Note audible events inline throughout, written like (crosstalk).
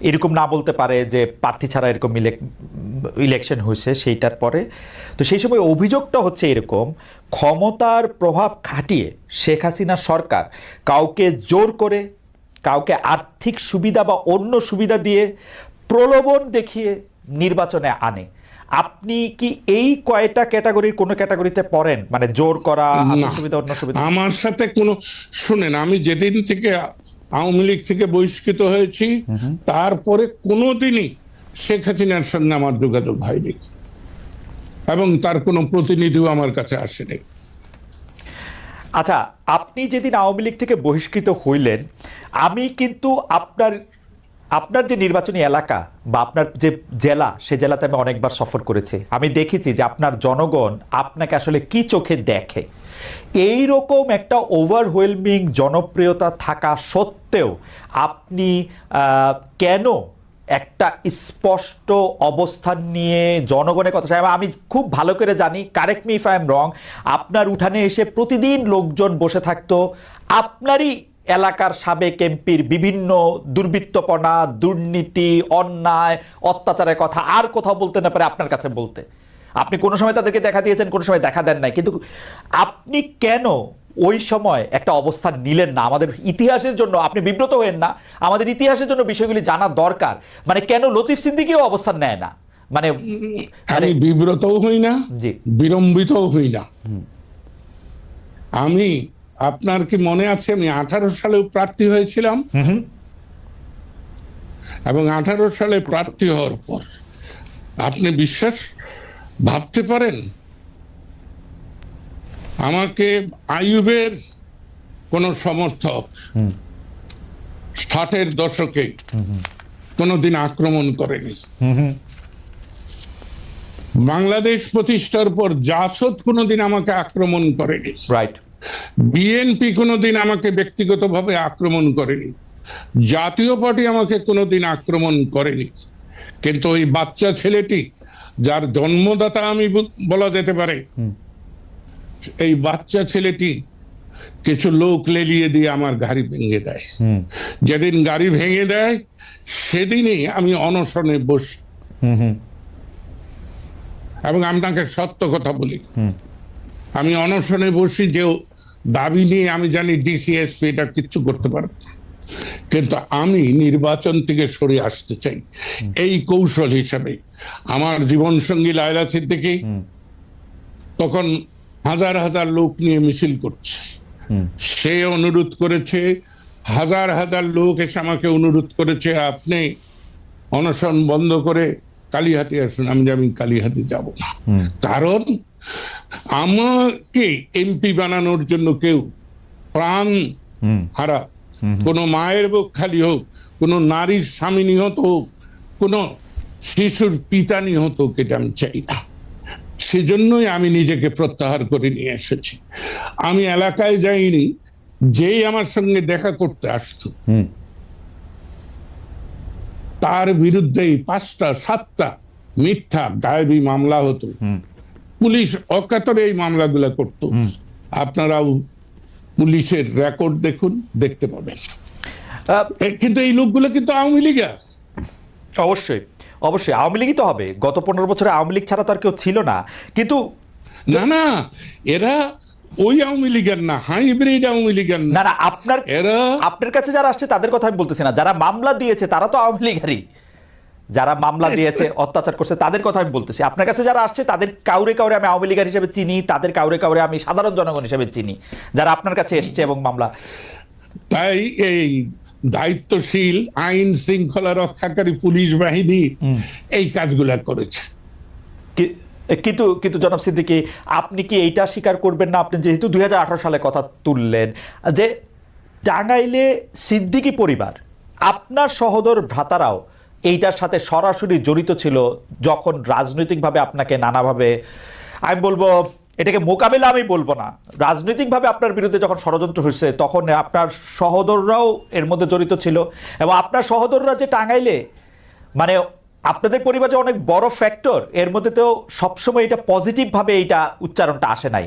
এরকম না বলতে পারে যে প্রার্থী ছাড়া এরকম ইলেকশন হয়েছে সেইটার পরে। তো সেই সময় অভিযোগটা হচ্ছে এরকম ক্ষমতার প্রভাব খাটিয়ে শেখ হাসিনা সরকার কাউকে জোর করে কাউকে আর্থিক সুবিধা বা অন্য সুবিধা দিয়ে প্রলোভন দেখিয়ে নির্বাচনে আনে। আপনি কি এই কয়টা ক্যাটাগরির কোনো ক্যাটাগরিতে পড়েন? মানে জোর করা আর্থিক না। সুবিধা অন্য সুবিধা? আমার সাথে কোনো শুনেন আমি যেদিন থেকে আওয়ামী লীগ থেকে বহিষ্কৃত হয়েছি। তারপরে কোনোদিনই শেখ হাসিনার সঙ্গে আমার যোগাযোগ হয়নি। এবং তার কোনো প্রতিনিধিও আমার কাছে আসেনি। আচ্ছা আপনি যেদিন আওয়ামী লীগ থেকে বহিষ্কৃত হইলেন, আমি কিন্তু আপনার আপনার যে নির্বাচনী এলাকা বা আপনার যে জেলা, সে জেলাতে আমি অনেকবার সফর করেছি। আমি দেখেছি যে আপনার জনগণ আপনাকে আসলে কি চোখে দেখে? এই রকম একটা ওভারওয়েলমিং জনপ্রিয়তা থাকা সত্ত্বেও আপনি কেন একটা স্পষ্ট অবস্থান নিয়ে জনগণের কথা চাই আমি খুব ভালো করে জানি correct me if I am wrong আপনার উঠানে এসে প্রতিদিন লোকজন বসে থাকতো, আপনারই এলাকার সাবেক এমপির বিভিন্ন দুর্বৃত্তপনা, দুর্নীতি, অন্যায়, অত্যাচারের কথা আর কোথাও বলতে না পারে আপনার কাছে বলতে। আপনি কোনো সময় তাদেরকে দেখা দিয়েছেন কোনো সময় দেখা দেন নাই। কিন্তু আপনি কেন ওই সময় একটা অবস্থান নিলেন না? আমাদের ইতিহাসের জন্য আপনি বিব্রত হয়েন না। আমাদের ইতিহাসের জন্য বিষয়গুলি জানা দরকার। মানে কেন লতিফ সিদ্দিকিও অবস্থান নেয় না? মানে আমি বিব্রতও হই না জি। বিলম্বিতও হই না। আমি আপনার কি মনে আছে আমি আঠারো সালেও প্রার্থী হয়েছিলাম? এবং আঠারো সালে প্রার্থী হওয়ার পর আপনি বিশ্বাস ভাবতে পারেন? আমাকে আইয়ুবের কোন সমর্থক ষাটের দশকে কোনোদিন আক্রমণ করেনি। বাংলাদেশ প্রতিষ্ঠার পর জাসদ কোনোদিন আমাকে আক্রমণ করেনি। রাইট বিএনপি কোনোদিন আমাকে ব্যক্তিগতভাবে আক্রমণ করেনি। জাতীয় পার্টি আমাকে কোনোদিন আক্রমণ করেনি। কিন্তু ওই বাচ্চা ছেলেটি যার জন্মদাতা আমি বলা যেতে পারে। এই বাচ্চা ছেলেটি কিছু লোক লেলিয়ে দিয়ে আমার গাড়ি ভেঙে দেয়। যেদিন গাড়ি ভেঙে দেয় সেদিনই আমি অনশনে বসি এবং আপনাকে সত্য কথা বলি। আমি অনশনে বসি যে দাবি নিয়ে আমি জানি ডিসিএসপি এটা কিচ্ছু করতে পারবে। কিন্তু আমি নির্বাচন থেকে সরে আসতে চাই। এই কৌশল হিসাবে। আমার জীবন সঙ্গী লায়লা সিদ্দিকি তখন হাজার হাজার লোক নিয়ে মিছিল করছে। সে অনুরোধ করেছে হাজার হাজার লোক এসে আমাকে অনুরোধ করেছে আপনি অনশন বন্ধ করে কালীহাতি আসুন আমি যে আমি কালীহাতি যাব না। কারণ আমাকে এমপি বানানোর জন্য কেউ প্রাণ হারা কোনো মায়ের বুক খালি হোক কোনো নারীর স্বামী নিহত হোক কোনো শিশুর পিতা নিহত হোক এটা আমি চাই না। সেজন্যই আমি নিজেকে প্রত্যাহার করে নিয়ে এসেছি। আমি এলাকায় যাইনি যেই আমার সঙ্গে দেখা করতে আসতো। তার বিরুদ্ধেই পাঁচটা সাতটা মিথ্যা গায়েবী মামলা হতো। পুলিশ অকাতরে এই মামলাগুলো করত। আপনারাও পুলিশের রেকর্ড দেখুন দেখতে পাবেন। কিন্তু এই লোকগুলো কিন্তু আওয়ামী লীগের অবশ্যই অবশ্যই আওয়ামী লীগই তো হবে। গত পনেরো বছরে আওয়ামী লীগ ছাড়া তো আর কেউ ছিল না। কিন্তু না না এরা ওই আওয়ামী লীগের না হাইব্রিড আওয়ামী লীগের না। না না আপনার এরা আপনার কাছে যারা আসছে তাদের কথা আমি বলতেছি না। যারা মামলা দিয়েছে তারা তো আওয়ামী লীগেরই। যারা মামলা দিয়েছে অত্যাচার করছে তাদের কথা আমি বলতেছি। আপনার কাছে যারা আসছে তাদের কাউরে কাউরে আমি আওয়ামী লীগের হিসেবে চিনি তাদের কাউরে কাউরে আমি সাধারণ জনগণ হিসেবে চিনি যারা আপনার কাছে এসছে এবং মামলা তাই এই দায়িত্বশীল আইন শৃঙ্খলা রক্ষাকারী পুলিশ বাহিনী এই কাজগুলা করেছে। কি- কিন্তু কিন্তু জনাব সিদ্দিকি আপনি কি এইটা স্বীকার করবেন না? আপনি যেহেতু দুই হাজার আঠারো সালে কথা তুললেন যে টাঙ্গাইলে সিদ্দিকি পরিবার আপনার সহোদর ভ্রাতারাও এইটার সাথে সরাসরি জড়িত ছিল যখন রাজনৈতিকভাবে আপনাকে নানাভাবে, আমি বলব, এটাকে মোকাবেলা আমি বলব না। রাজনৈতিকভাবে আপনার বিরুদ্ধে যখন ষড়যন্ত্র হয়েছে, তখন আপনার সহোদররাও এর মধ্যে জড়িত ছিল এবং আপনার সহোদররা যে টাঙ্গাইলে মানে আপনাদের পরিবার অনেক বড় ফ্যাক্টর এর মধ্যে তো সবসময় এটা পজিটিভভাবে এইটা উচ্চারণটা আসে নাই।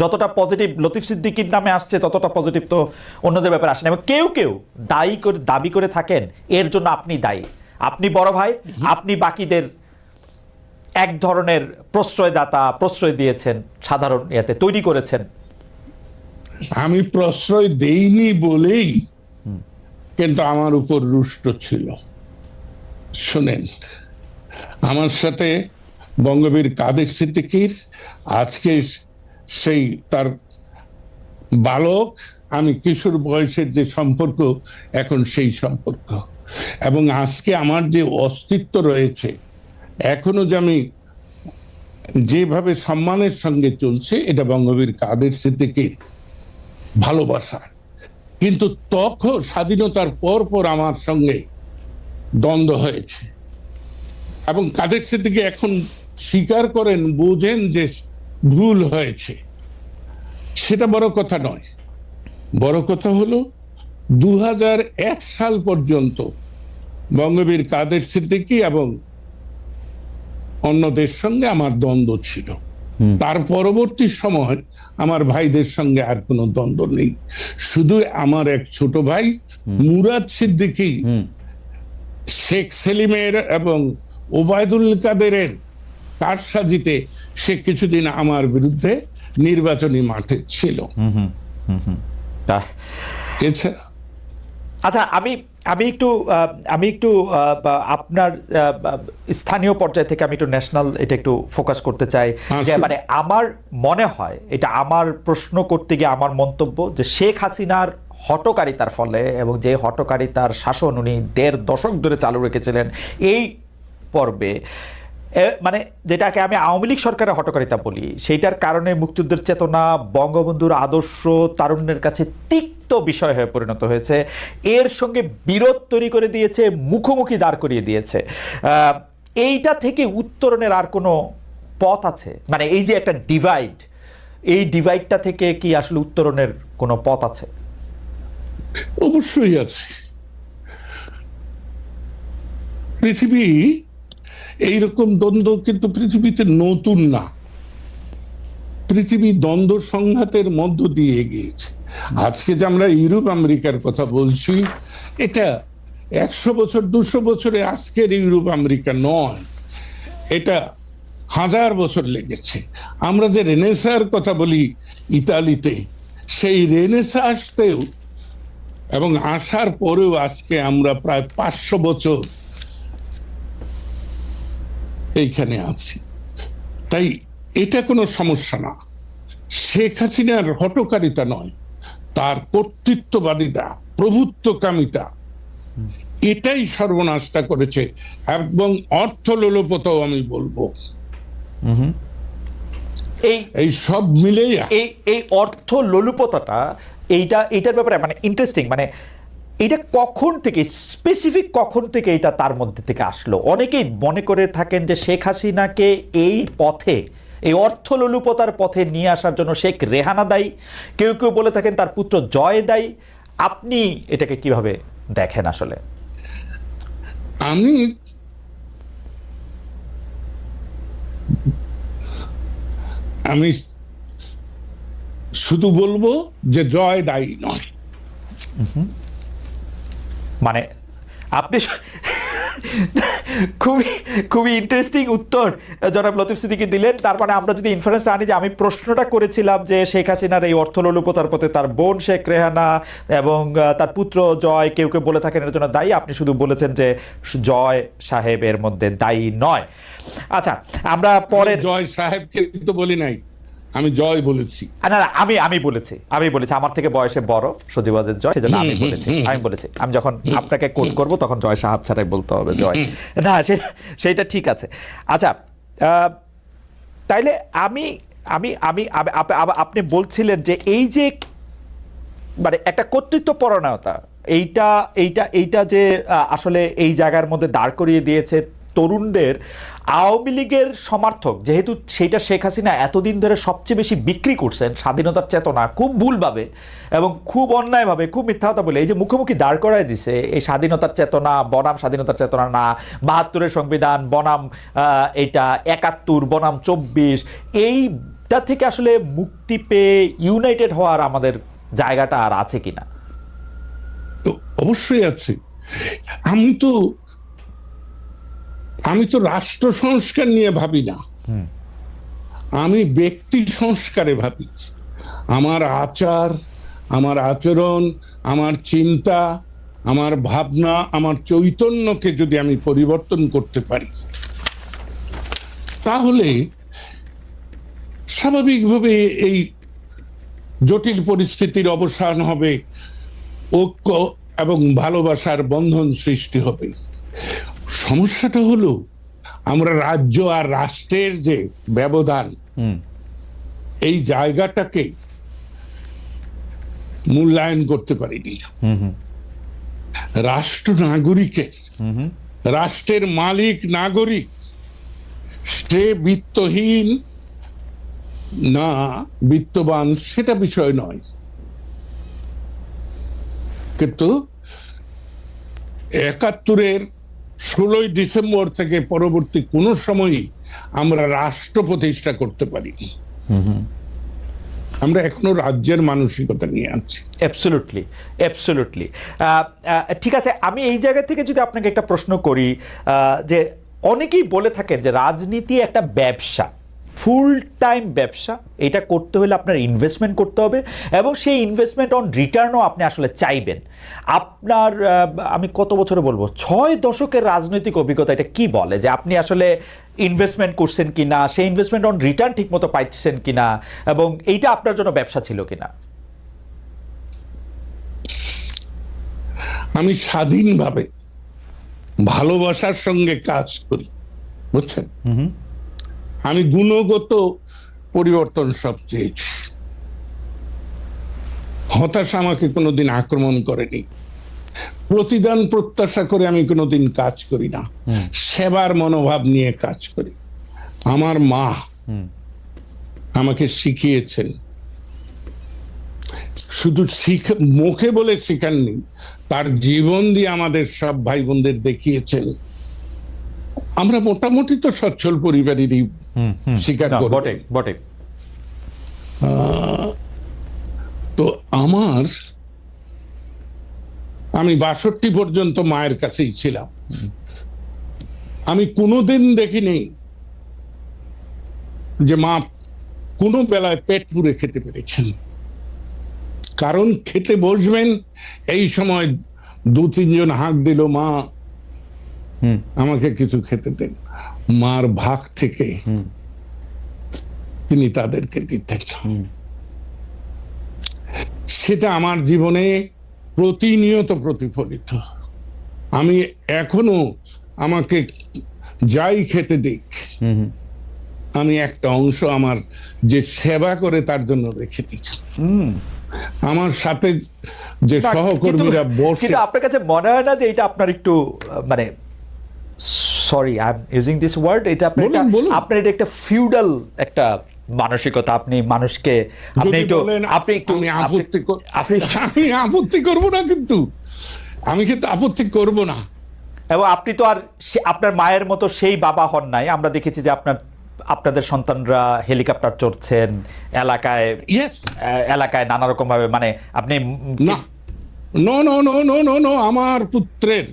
যতটা পজিটিভ লতিফ সিদ্দিকির নামে আসছে, ততটা পজিটিভ তো অন্যদের ব্যাপারে আসে না এবং কেউ কেউ দায়ী করে, দাবি করে থাকেন, এর জন্য আপনি দায়ী। আপনি বড় ভাই, আপনি বাকিদের এক ধরনের প্রশ্রয়দাতা, প্রশ্রয় দিয়েছেন সাধারণ ইয়াতে, তৈরি করেছেন। আমি প্রশ্রয় দেইনি বলেই কিন্তু আমার উপর রুষ্ট ছিল। শুনেন, আমার সাথে বঙ্গবীর কাদের সিদ্দিকির, আজকে সেই তার বালক, আমি কিশোর বয়সের যে সম্পর্ক, এখন সেই সম্পর্ক। এবং আজকে আমার যে অস্তিত্ব রয়েছে, এখনও যে আমি যেভাবে সম্মানের সঙ্গে চলছে, এটা বঙ্গবীর কাদের সিদ্দিকির ভালোবাসা। কিন্তু তখন স্বাধীনতার পর পর আমার সঙ্গে দ্বন্দ্ব হয়েছে। এবং কাদের সিদ্দিকি এখন স্বীকার করেন, বোঝেন যে ভুল হয়েছে। সেটা বড় কথা নয়। বড় কথা হলো দু হাজার এক সাল পর্যন্ত বঙ্গবীর কাদের সিদ্দিকী এবং অন্যদের সঙ্গে আমার দ্বন্দ্ব ছিল। তার পরবর্তী সময় আমার ভাইদের সঙ্গে আর কোনো দ্বন্দ্ব নেই। শুধু আমার এক ছোট ভাই মুরাদ সিদ্দিকী শেখ সেলিমের এবং ওবায়দুল কাদেরের কারসাজিতে সে কিছুদিন আমার বিরুদ্ধে নির্বাচনী মাঠে ছিল। এছাড়া আচ্ছা আমি আমি একটু আমি একটু আপনার স্থানীয় পর্যায় থেকে আমি একটু ন্যাশনাল এটা একটু ফোকাস করতে চাই। হ্যাঁ, যে মানে আমার মনে হয় এটা আমার প্রশ্ন করতে গিয়ে আমার মন্তব্য যে শেখ হাসিনার হটকারিতার ফলে এবং যে হটকারিতার শাসন উনি দেড় দশক ধরে চালু রেখেছিলেন এই পর্বে মানে যেটাকে আমি আওয়ামী লীগ সরকারের হটকারিতা বলি, সেইটার কারণে মুক্তিযুদ্ধের চেতনা, বঙ্গবন্ধুর আদর্শ, তারুণ্যের কাছে তিক্ত বিষয় হয়ে পরিণত হয়েছে। এর সঙ্গে বিরোধ তৈরি করে দিয়েছে, মুখোমুখি দাঁড় করিয়ে দিয়েছে। এইটা থেকে উত্তরণের আর কোনো পথ আছে? মানে এই যে একটা ডিভাইড এই ডিভাইডটা থেকে কি আসলে উত্তরণের কোনো পথ আছে? অবশ্যই আছে। পৃথিবী এইরকম দ্বন্দ্ব কিন্তু পৃথিবীতে নতুন না। পৃথিবী দ্বন্দ্ব সংঘাতের মধ্য দিয়ে গিয়েছে আজকে যে আমরা ইউরোপ, আমেরিকার কথা বলছি, এটা একশো বছর, দুশো বছরে আজকের ইউরোপ, আমেরিকা নয়। এটা হাজার বছর লেগেছে। আমরা যে রেনেসার কথা বলি ইতালিতে, সেই রেনেসা আসতেও এবং আসার পরেও আজকে আমরা প্রায় পাঁচশো বছর এইখানে আছি। তাই এটা কোনো সমস্যা না। শেখ হাসিনার হটকারিতা নয় তার কর্তৃত্ববাদিতা প্রভুত্বকামিতা। এটাই সর্বনাশটা করেছে এবং অর্থলোলপতাও আমি বলব। এই এই সব মিলেই এই এই অর্থ লোলুপতাটা এইটা এইটার ব্যাপারে মানে ইন্টারেস্টিং মানে এটা কখন থেকে স্পেসিফিক কখন থেকে এটা তার মধ্যে থেকে আসলো? অনেকেই মনে করে থাকেন যে শেখ হাসিনাকে এই পথে এই অর্থ লোলুপতার পথে নিয়ে আসার জন্য শেখ রেহানা দায়ী। কেউ কেউ বলে থাকেন তার পুত্র জয় দায়ী। আপনি এটাকে কীভাবে দেখেন আসলে? আমি আমি শুধু বলব যে জয় দায়ী নয়। মানে আপনি খুবই খুবই ইন্টারেস্টিং উত্তর জনাব লতিফ সিদ্দিকি দিলেন। তার মানে আমরা যদি ইনফারেন্স আনি যে আমি প্রশ্নটা করেছিলাম যে শেখ হাসিনার এই অর্থলোলুপতার পথে তার বোন শেখ রেহানা এবং তার পুত্র জয় কেউ কেউ বলে থাকেন এর জন্য দায়ী। আপনি শুধু বলেছেন যে জয় সাহেবের মধ্যে দায়ী নয়। আচ্ছা আমরা পরে জয় সাহেবকে তো বলি নাই। আমি জয় বলেছি। না না আমি আমি বলেছি আমি বলেছি আমার থেকে বয়সে বড় সজীবাজের জয় সেজন্য আমি বলেছি আমি বলেছি। আমি যখন আপনাকে কোট করব তখন জয় সাহাব ছাড়াই বলতে হবে জয়। না সে- সেইটা ঠিক আছে। আচ্ছা আহ, তাইলে আমি আমি আমি আপ- আপ- আপ- আপনি বলছিলেন যে এই যে মানে একটা কর্তৃত্ব পরায়ণতা এইটা এইটা এইটা যে আসলে এই জায়গার মধ্যে দাঁড় করিয়ে দিয়েছে তরুণদের আওয়ামী লীগের সমর্থক, যেহেতু সেটা শেখ হাসিনা এতদিন ধরে সবচেয়ে বেশি বিক্রি করছেন স্বাধীনতার চেতনা, খুব ভুলভাবে এবং খুব অন্যায়ভাবে, খুব মিথ্যা কথা বলে, এই যে মুখোমুখি দাঁড় করায় দিছে, এই স্বাধীনতার চেতনা, বনাম স্বাধীনতার চেতনা না, বাহাত্তরের সংবিধান, বনাম এইটা একাত্তর, বনাম চব্বিশ, এইটা থেকে আসলে মুক্তি পেয়ে ইউনাইটেড হওয়ার আমাদের জায়গাটা আর আছে কিনা? অবশ্যই আছে। আমি তো আমি তো রাষ্ট্র সংস্কার নিয়ে ভাবি না। আমি ব্যক্তি সংস্কারে ভাবি। আমার আচার আমার আচরণ আমার চিন্তা আমার ভাবনা আমার চৈতন্যকে যদি আমি পরিবর্তন করতে পারি তাহলে স্বাভাবিকভাবে এই জটিল পরিস্থিতির অবসান হবে ঐক্য এবং ভালোবাসার বন্ধন সৃষ্টি হবে। সমস্যাটা হলো আমরা রাজ্য আর রাষ্ট্রের যে ব্যবধান এই জায়গাটাকে মূল্যায়ন করতে পারিনি। রাষ্ট্র নাগরিকের রাষ্ট্রের মালিক নাগরিক সে বিত্তহীন না বিত্তবান সেটা বিষয় নয়। কিন্তু একাত্তরের ষোলোই ডিসেম্বর থেকে পরবর্তী কোনো সময়ই আমরা রাষ্ট্র প্রতিষ্ঠা করতে পারি আমরা এখনও রাজ্যের মানসিকতা নিয়ে আছি। অ্যাবসলুটলি অ্যাবসলুটলি ঠিক আছে আমি এই জায়গা থেকে যদি আপনাকে একটা প্রশ্ন করি যে অনেকেই বলে থাকেন যে রাজনীতি একটা ব্যবসা। ফুল টাইম ব্যবসা এটা করতে হলে আপনার ইনভেস্টমেন্ট করতে হবে এবং সেই ইনভেস্টমেন্ট অন রিটার্নও আপনি আসলে চাইবেন। আপনার আমি কত বছরে বলব? ছয় দশকের রাজনৈতিক অভিজ্ঞতা এটা কি বলে? যে আপনি আসলে ইনভেস্টমেন্ট করছেন কি না সেই ইনভেস্টমেন্ট অন রিটার্ন ঠিকমতো পাইছেন কি না এবং এইটা আপনার জন্য ব্যবসা ছিল কি না আমি স্বাধীনভাবে ভালোবাসার সঙ্গে কাজ করি বুঝছেন? আমি গুণগত পরিবর্তন সব চেয়েছি হতাশা আমাকে কোনোদিন আক্রমণ করেনি। প্রতিদান প্রত্যাশা করে আমি কোনোদিন কাজ করি না। সেবার মনোভাব নিয়ে কাজ করি। আমার মা আমাকে শিখিয়েছেন। শুধু শিখ মুখে বলে শিখাননি তার জীবন দিয়ে আমাদের সব ভাই বোনদের দেখিয়েছেন। আমরা মোটামুটি তো সচ্ছল পরিবারেরই করব। বটে বটে তো আমার আমি বাষট্টি পর্যন্ত মায়ের কাছেই ছিলাম আমি কোনোদিন দেখিনি যে মা কোনো বেলায় পেট পুরে খেতে পেরেছেন কারণ খেতে বসবেন এই সময় দু তিনজন হাঁক দিল মা। আমাকে কিছু খেতে দেন মার ভাগ থেকে তিনি তাদেরকে দিতেন সেটা আমার জীবনে প্রতিনিয়ত প্রতিফলিত। আমি এখনও আমাকে যাই খেতে দিক আমি একটা অংশ আমার যে সেবা করে তার জন্য রেখে দিই। আমার সাথে যে সহকর্মীরা বসে আপনার কাছে মনে হয় না যে এটা আপনার একটু মানে sorry I am using this word এটা আপনার আপনার এটা একটা ফিউডাল একটা মানসিকতা। আপনি মানুষকে আপনি একটু আপনি একটু আপত্তি আপনি (laughs) আমি আপত্তি করব না কিন্তু। আমি কিন্তু আপত্তি করব না। এবং আপনি তো আর আপনার মায়ের মতো সেই বাবা হন নাই। আমরা দেখেছি যে আপনার আপনাদের সন্তানরা হেলিকপ্টার চড়ছেন এলাকায়। এলাকায় নানা রকম ভাবে মানে আপনি no. No no no no no আমার পুত্রের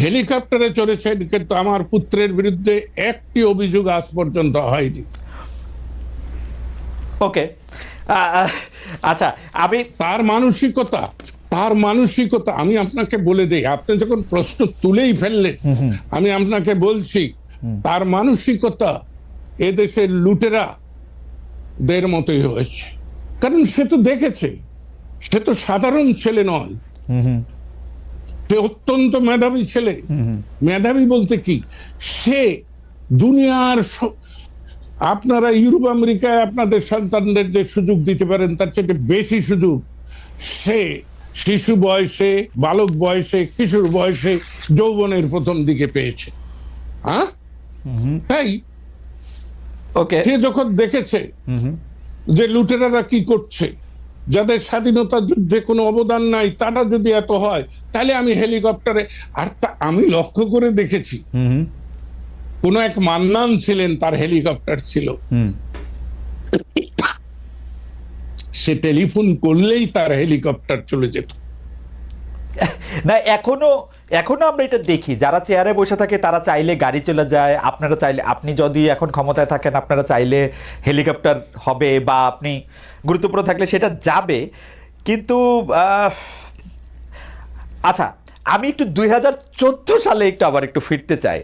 হেলিকপ্টারে চড়েছেন কিন্তু আমার পুত্রের বিরুদ্ধে একটি অভিযোগ আজ পর্যন্ত হয়নি। ওকে। আচ্ছা আমি তার মানসিকতা তার মানসিকতা আমি আপনাকে বলে দেই আপনি যখন প্রশ্ন তুলেই ফেললেন আমি আপনাকে বলছি তার মানসিকতা এদেশের লুটেরা দের মতোই হয়েছে। কারণ সে তো দেখেছে সে তো সাধারণ ছেলে নয়। সে অত্যন্ত মেধাবী ছেলে। মেধাবী বলতে কি? সে দুনিয়ার আপনারা ইউরোপ আমেরিকায় আপনাদের সন্তানদের যে সুযোগ দিতে পারেন তার চেয়ে বেশি সুযোগ সে শিশু বয়সে বালক বয়সে কিশোর বয়সে যৌবনের প্রথম দিকে পেয়েছে। হ্যাঁ? তাই ওকে। সে যখন দেখেছে যে লুটেরারা কি করছে যাদের স্বাধীনতা যুদ্ধে কোনো অবদান নাই তারা যদি এত হয় তাহলে আমি হেলিকপ্টারে আর তা আমি লক্ষ্য করে দেখেছি। কোন এক মান্নান ছিলেন তার হেলিকপ্টার ছিল। সে টেলিফোন করলেই তার হেলিকপ্টার চলে যেত। না এখনও এখনও আমরা এটা দেখি যারা চেয়ারে বসে থাকে তারা চাইলে গাড়ি চলে যায় আপনারা চাইলে আপনি যদি এখন ক্ষমতায় থাকেন আপনারা চাইলে হেলিকপ্টার হবে বা আপনি গুরুত্বপূর্ণ থাকলে সেটা যাবে। কিন্তু আচ্ছা আমি একটু দুই হাজার চোদ্দ সালে একটু আবার একটু ফিরতে চাই।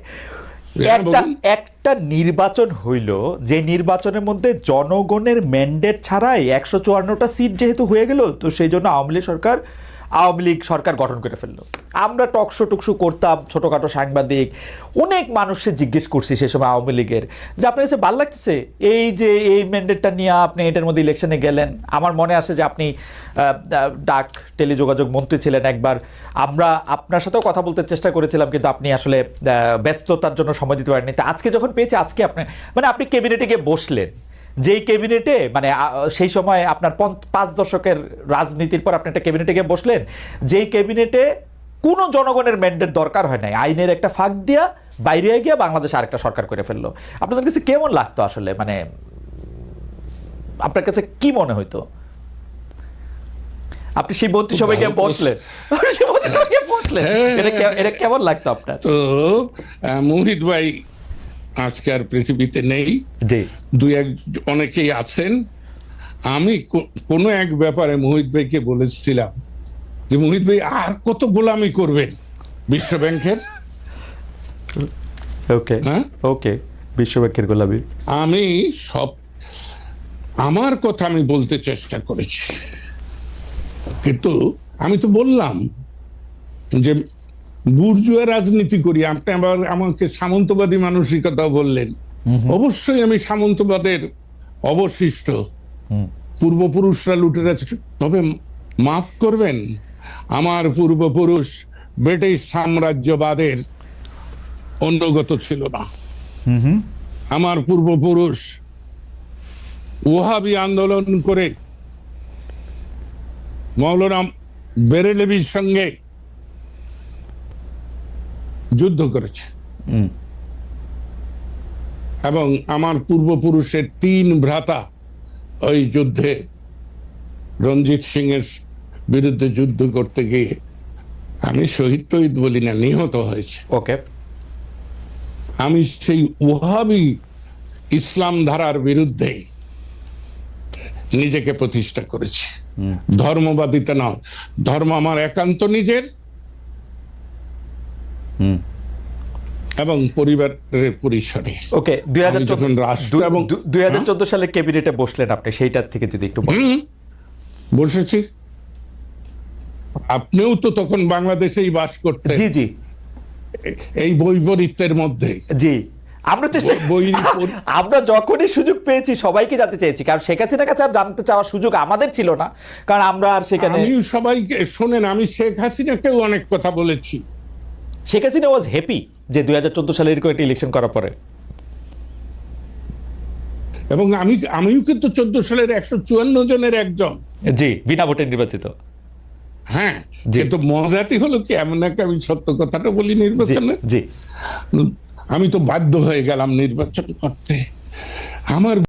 হ্যাঁ, একটা একটা নির্বাচন হইল যে নির্বাচনের মধ্যে জনগণের ম্যান্ডেট ছাড়াই একশো চুয়ান্নটা সিট যেহেতু হয়ে গেল তো সেই জন্য আওয়ামী লীগ সরকার আওয়ামী লীগ সরকার গঠন করে ফেলল। আমরা টকশো টুকশো করতাম, ছোটোখাটো সাংবাদিক, অনেক মানুষে জিজ্ঞেস করছি সে সময় আওয়ামী লীগের, যে আপনার কাছে ভালো লাগতেছে? এই যে এই ম্যান্ডেটটা নিয়ে আপনি এটার মধ্যে ইলেকশনে গেলেন, আমার মনে আছে যে আপনি ডাক, টেলিযোগাযোগ মন্ত্রী ছিলেন একবার। আমরা আপনার সাথেও কথা বলতে চেষ্টা করেছিলাম, কিন্তু আপনি আসলে ব্যস্ততার জন্য সময় দিতে পারেননি। আজকে যখন পেয়েছি, আজকে আপনি মানে আপনি ক্যাবিনেটে গিয়ে বসলেন। যেই ক্যাবিনেটে মানে সেই সময় আপনার পাঁচ দশকের রাজনীতির পর আপনি একটা ক্যাবিনেটে গিয়ে বসলেন যেই ক্যাবিনেটে কোনো জনগণের ম্যান্ডেট দরকার হয় নাই। আইনের একটা ফাঁক দিয়া বাইরে গিয়ে বাংলাদেশ আরেকটা সরকার করে ফেলল। আপনাদের কাছে কেমন লাগতো আসলে? মানে আপনার কাছে কি মনে হইতো? আপনি সেই ভালো প্রশ্ন। বসলেন। (laughs) সেই বসলেন। হ্যাঁ। এটা কেমন লাগতো আপনার? তো মোহিত ভাই আজকে আর পৃথিবীতে নেই। দুই এক অনেকেই আছেন। আমি কোনো এক ব্যাপারে মোহিত ভাইকে বলেছিলাম যে মোহিত ভাই আর কত গোলামি করবেন বিশ্ব ব্যাংকের? ওকে। হ্যাঁ? ওকে বিশ্বব্যাংকের গোলাপি আমি সব আমার কথা আমি বলতে চেষ্টা করেছি। কিন্তু আমি তো বললাম যে বুর্জুয়া রাজনীতি করি। আপনি আবার আমাকে সামন্তবাদী মানসিকতা বললেন। অবশ্যই আমি সামন্তবাদের অবশিষ্ট। পূর্বপুরুষরা লুটেরা তবে মাফ করবেন আমার পূর্বপুরুষ ব্রিটিশ সাম্রাজ্যবাদের অনুগত ছিল না। আমার পূর্বপুরুষ ওহাবি আন্দোলন করে মৌলানা বেরেলেবির সঙ্গে যুদ্ধ করেছে। এবং আমার পূর্বপুরুষের তিন ভ্রাতা ওই যুদ্ধে রঞ্জিত সিং এর বিরুদ্ধে যুদ্ধ করতে গিয়ে আমি শহীদ টহিদ বলি না নিহত হয়েছে। ওকে। আমি সেই ওহাবি ইসলাম ধারার বিরুদ্ধে নিজেকে প্রতিষ্ঠা করেছি। ধর্মবাদিতা নয় ধর্ম আমার একান্ত নিজের। এবং পরিবারের পরিসরে ওকে দুই হাজার যখন রাষ্ট্র এবং- দুই হাজার চোদ্দ সালে ক্যাবিনেটে বসলেন আপনি সেইটার থেকে যদি একটু বসেছি। আপনিও তো তখন বাংলাদেশেই বাস করতেন। জি জি। এই বৈপরীত্যের মধ্যে। জি। আমরা চেষ্টা বই (laughs) আমরা যখনই সুযোগ পেয়েছি সবাইকে জানতে চেয়েছি। কারণ শেখ হাসিনার কাছে আর জানতে চাওয়ার সুযোগ আমাদের ছিল না। কারণ আমরা আর সেখানে আমি সবাইকে শোনেন আমি শেখ হাসিনাকেও অনেক কথা বলেছি। শেখ হাসিনা ওয়াজ হ্যাপি যে দুই হাজার চোদ্দ সালে এরকম একটা ইলেকশন করার পরে। এবং আমি আমিও কিন্তু চোদ্দ সালের একশো চুয়ান্ন জনের একজন। জি বিনা ভোটে নির্বাচিত। হ্যাঁ। কিন্তু মজাটি হলো কি এমন একটা আমি সত্য কথাটা বলি নির্বাচনে? জি। আমি তো বাধ্য হয়ে গেলাম নির্বাচন করতে। আমার